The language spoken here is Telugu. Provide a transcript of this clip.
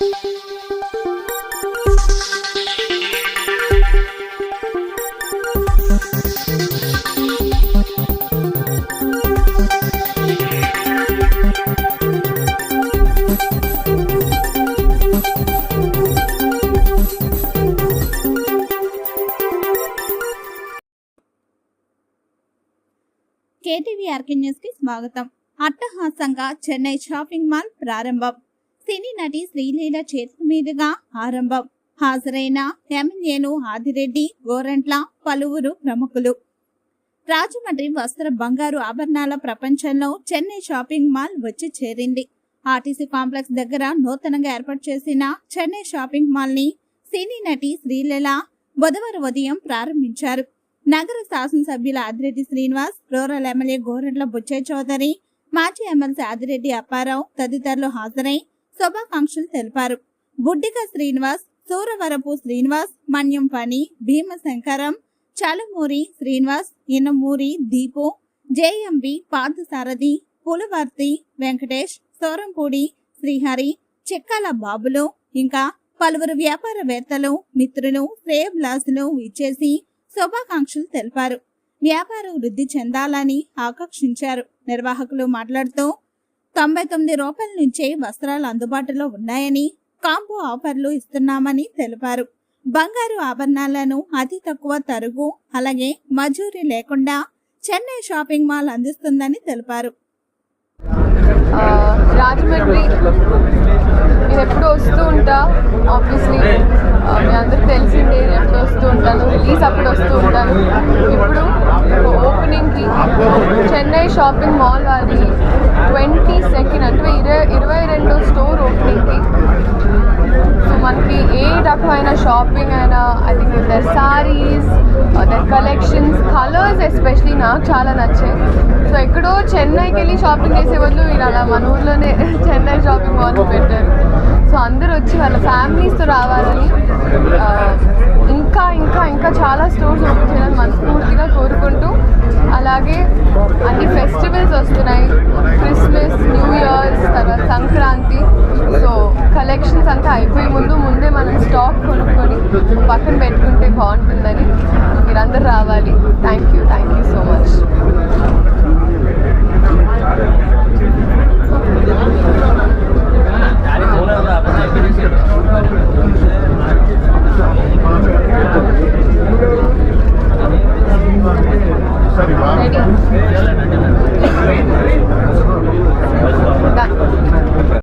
కేటీవీ ఆర్కే న్యూస్కి స్వాగతం. అట్టహాసంగా చెన్నై షాపింగ్ మాల్ ప్రారంభం. సినీ నటి శ్రీలీల చేతుల మీదుగా ఆరంభం. హాజరైన ఎమ్మెల్యేలు ఆదిరెడ్డి గోరంట్ల పలువురు ప్రముఖులు. రాజమండ్రి వస్త్ర బంగారు ఆభరణాల ప్రపంచంలో చెన్నై షాపింగ్ మాల్ వచ్చి చేరింది. ఆర్టీసీ కాంప్లెక్స్ దగ్గర నూతనంగా ఏర్పాటు చేసిన చెన్నై షాపింగ్ మాల్ని సినీ నటి శ్రీలీల బుధవారం ఉదయం ప్రారంభించారు. నగర శాసనసభ్యుల ఆదిరెడ్డి శ్రీనివాస్ రూరల్ ఎమ్మెల్యే గోరంట్ల బుచ్చయ్య చౌదరి మాజీ ఎమ్మెల్సీ ఆదిరెడ్డి అప్పారావు తదితరులు హాజరై శుభాకాంక్షలు తెలిపారు. బుడ్డిక శ్రీనివాస్ సూరవరపు శ్రీనివాస్ మన్యం పని భీమశంకరం చలమూరి శ్రీనివాస్ ఇనమూరి దీపు జేఎంబి పార్థసారథి పులవర్తి వెంకటేష్ సోరంపూడి శ్రీహరి చిక్కాల బాబులు ఇంకా పలువురు వ్యాపారవేత్తలు మిత్రులు శ్రేయబ్లాసులు ఇచ్చేసి శుభాకాంక్షలు తెలిపారు. వ్యాపారం వృద్ధి చెందాలని ఆకాంక్షించారు. నిర్వాహకులు మాట్లాడుతూ తొంభై తొమ్మిది రూపాయల నుంచే వస్త్రాలు అందుబాటులో ఉన్నాయని కాంబో ఆఫర్లు ఇస్తున్నామని తెలిపారు. బంగారు ఆభరణాలను అతి తక్కువ తరుగు అలాగే మజూరీ లేకుండా చెన్నై షాపింగ్ మాల్ అందిస్తుందని తెలిపారు. ఆ, రాజమండ్రి. నేను ఎప్పుడు వస్తూ ఉంటా ఆబ్వియస్లీ మీ అందరికి తెలిసిందే నేను ఎప్పుడు వస్తూ ఉంటాను. రిలీజ్ అప్పుడు వస్తూ ఉంటాను. ఇప్పుడు ఓపెనింగ్కి చెన్నై షాపింగ్ మాల్ వారి ట్వంటీ అయినా షాపింగ్ అయినా I think their saris their collections colours especially నాకు చాలా నచ్చాయి. సో ఎక్కడో చెన్నైకి వెళ్ళి షాపింగ్ చేసే బదులు మీరు అలా మన ఊర్లోనే చెన్నై షాపింగ్ మాల్ పెట్టారు. సో అందరూ వచ్చి వాళ్ళ ఫ్యామిలీస్తో రావాలి. అంతా అయిపోయే ముందు ముందే మనం స్టాక్ కొనుక్కొని పక్కన పెట్టుకుంటే బాగుంటుందని మీరందరూ రావాలి. Thank you thank you so much